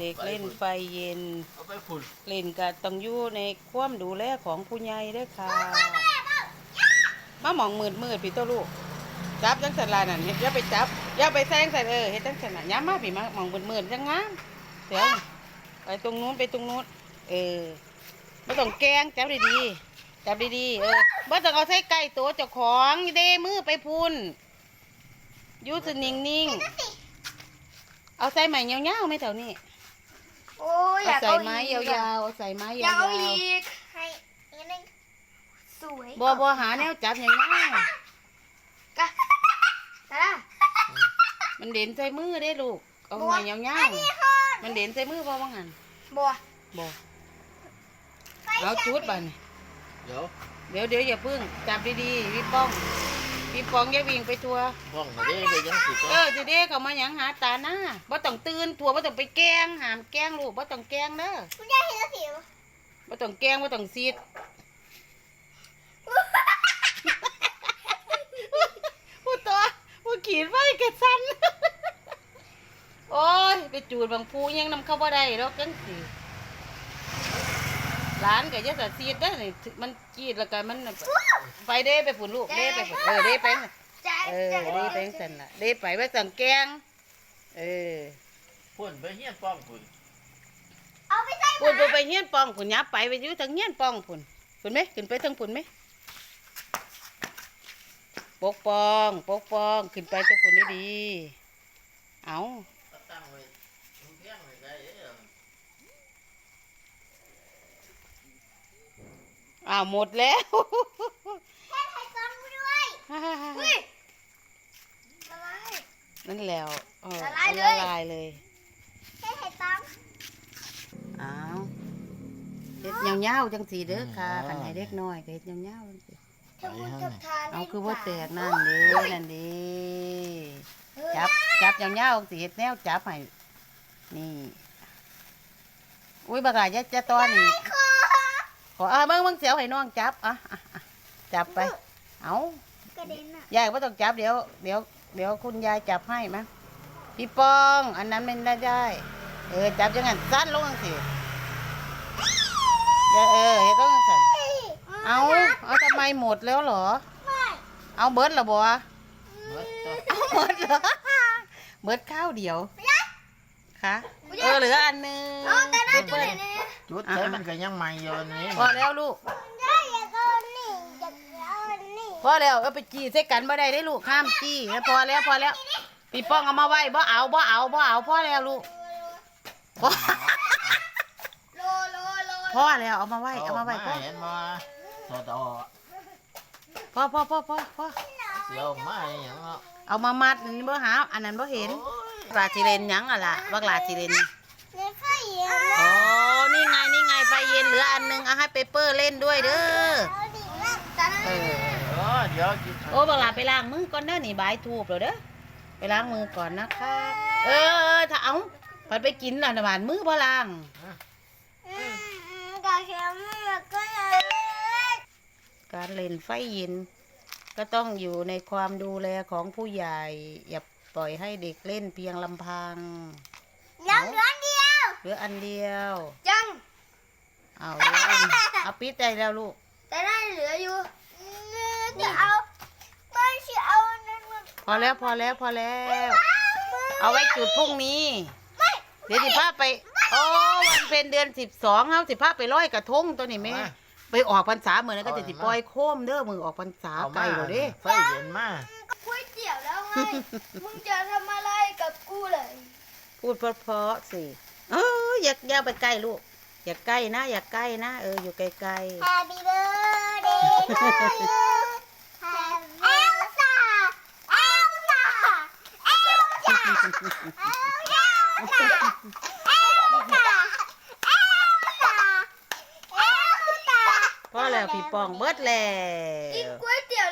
เด็กเล่นไฟเย็น เอาไปฝุ่นเล่นก็ต้องอยู่ในความดูแลของผู้ใหญ่เด้วยค่ะมาหมองมืดมืดๆพี่ตัวลูก จับจังสันลานั่นอย่าไปจับอย่าไปแซงใส่เออเฮ็ดจังสันน่ะย้ำมาพี่มาหมองมืดมืดๆจังงามเดี๋ยวไปตรงนู้นไปตรงนู้นเออไม่ต้องแกล้งจับดีๆจับดีๆเออไม่ต้องเอาใส่ใกล้ตัวเจ้าของเด้มือไปพุ่นอยูสนิ่งๆเอาใส่ใหม่ยาวๆไหมแถวนี้ โอ้ยอเอายากใส่เอาไม้อียากวๆเอาใส่ไม้อยายากวเอาอีกให้อีกนึงสวยๆบัวบัวหาแนวจับอย่างนี้กะตาละมันเด่นใส่มือได้ลูก เอาไม้ยาวอันนี้ฮอดๆมันเด่นใส่มือบ่ว่างั้นบัวบ่เอาจุดบัดนเดี๋ยวเดี๋ยวเดี๋ยวอย่าพึ่งจับดีๆพี่ป้อง พี่ป้องอย่าวิ่งไปทัวห้องมาได้ไปยังสิเออจะเด้เขามาหยังหาตาหน้าบ่ต้องตื่นทัวบ่ต้องไปแกล้งหามแกล้งลูกบ่ต้องแกล้งเด้อคุณยายเห็นแล้วสิวบ่ต้องแกล้งบ่ต้องซีดผู้ตัวผู้ขีดไว้แกสันโอ้ยไปจูดบางภูยังนำเข้าบ่ได้ดอกจังสิ ร้านก็จะสะซีดได้นี่มันจีดแล้วก็มันไปเด้ไปฝุ่นลูกเด้ไปฝุ่นเออเด้ไปเออเด้ไปสั่นละเด้ไปไว้สั่งแกงเออฝุ่นไปเฮียนป้องฝุ่นเอาไปใส่ฝุ่นไปเฮียนปองฝุ่นยับไปไปอยู่ทางเฮียนปองฝุ่นฝุ่นไหมขึ้นไปทางฝุ่นไหมปกปองปกปองขึ้นไปทางฝุ่นดีๆเอาตั้งไว้เพียงไว้ได้เด้ ออ้าวหมดแล้วแค่ไข่ต้มด้วยอุ้ยละลายนั่นแล้วเออละลายเลยละลายเลยแค่ไข่ต้มอ้าวเฮ็ดยาวๆจังสีเด้อค่ะขันให้เด็กน้อยก็เฮ็ดยาวๆจังสิทำบุญทำทานเอาคือว่าแตกนั่นเด้นั่นเด้จับจับยาวๆสิเฮ็ดแนวจับให้นี่ อุ้ยบักหลายจะจะตอนนี่ข อเอาเบิ่งเบิ่งเสียวให้น้องจับอะอะอะจับไป เอากระเด็นอะยายบ่ต้องจับเดี๋ยวเดี๋ยวเดี๋ยวคุณยายจับให้มั้ยพี่ปอง อันนั้นไม่ได้ได้ เออจับจังงั้นสั้นลงจังสิอย่าเออเฮ็ดต้องจังซั่นเอาเอาทำไมหมดแล้วเหรอไม่เอาเบิดเหรอบัวเบิดตัวเอาเบิดเหรอเบิดข้าวเดียวค่ะเออเหลืออันหนึง เอาแต่ได้ตัวไหนเนี่ยจุดใช้มันก็ยังใหม่อยู่อันนี้พอแล้วลูกได้อยากเอานี่อยากเอานี่พอแล้วเอาไปจี้ใส่กันบ่ได้ได้ลูกห้ามจี้แล้วพอแล้วพอแล้วพี่ป้องเอามาไว้บ่เอาบ่เอาบ่เอาพอแล้วลูกพอโลโลโลพอแล้วเอามาไว้เอามาไว้พอเห็นมาสอดอพอพอพอพอพอเสียวมาอย่างเนาะเอามามัดนี่บ่หาอันนั้นบ่เห็นปลาจิเลนหยังอะล่ะบักหลาจิเลน ในไฟเย็น อ๋อนี่ไงนี่ไงไฟ เย็นเหลืออันหนึงเอาให้เปเปอร์เล่นด้วยเด้อเอาดินั่งตาเออเออเดี๋ยวกินโอ้บักหลาไปล้างมือก่อนเด้อนี่บายทูบแล้วเด้อไปล้างมือก่อนนะคะเออเออถ้าเอาไปไปกินล่ะนะบานมือบ่ล้างอืมกาเขียวไม่อยากก็อยากเล่นการเล่นไฟเย็น ก็ต้องอยู่ในความดูแลของผู้ใหญ่ อย่าปล่อยให้เด็กเล่นเพียงลำพังยังเหลือเดียวเหลืออันเดียวยัง เอาเหลืออันเอาปิดได้แล้วลูก แต่ได้เหลืออยู่จะเอาไม่ใช่เอานั่นมาพอแล้วพอแล้วพอแล้ว เอาไว้จุดพรุ่งนี้ เดี๋ยวสิพาไป โอ้วันเป็นเดือนสิบสองเอาสิพาไปร้อยกระทงตัวนี้แม่ ไปออกพรรษาเหมือนนก็จะสิปล่อยโคมเด้อมือออกพรรษาเอาไกลมาแล้วเด้ไฟเย็นมาก๋วยเตี๋ยวแล้วไง มึงจะทำอะไรกับกูเลย พูดเพราะๆสิ เอออย่าอย่าไปใกล้ลูก อย่าใกล้นะ อย่าใกล้นะ เออ อยู่ไกล Happy birthday to you Happy Elsa Elsa Elsa Elsa Elsa Elsa Elsa ๆพอแล้วพี่ปองเบิดแล้กินวก๋วยเตี๋ยว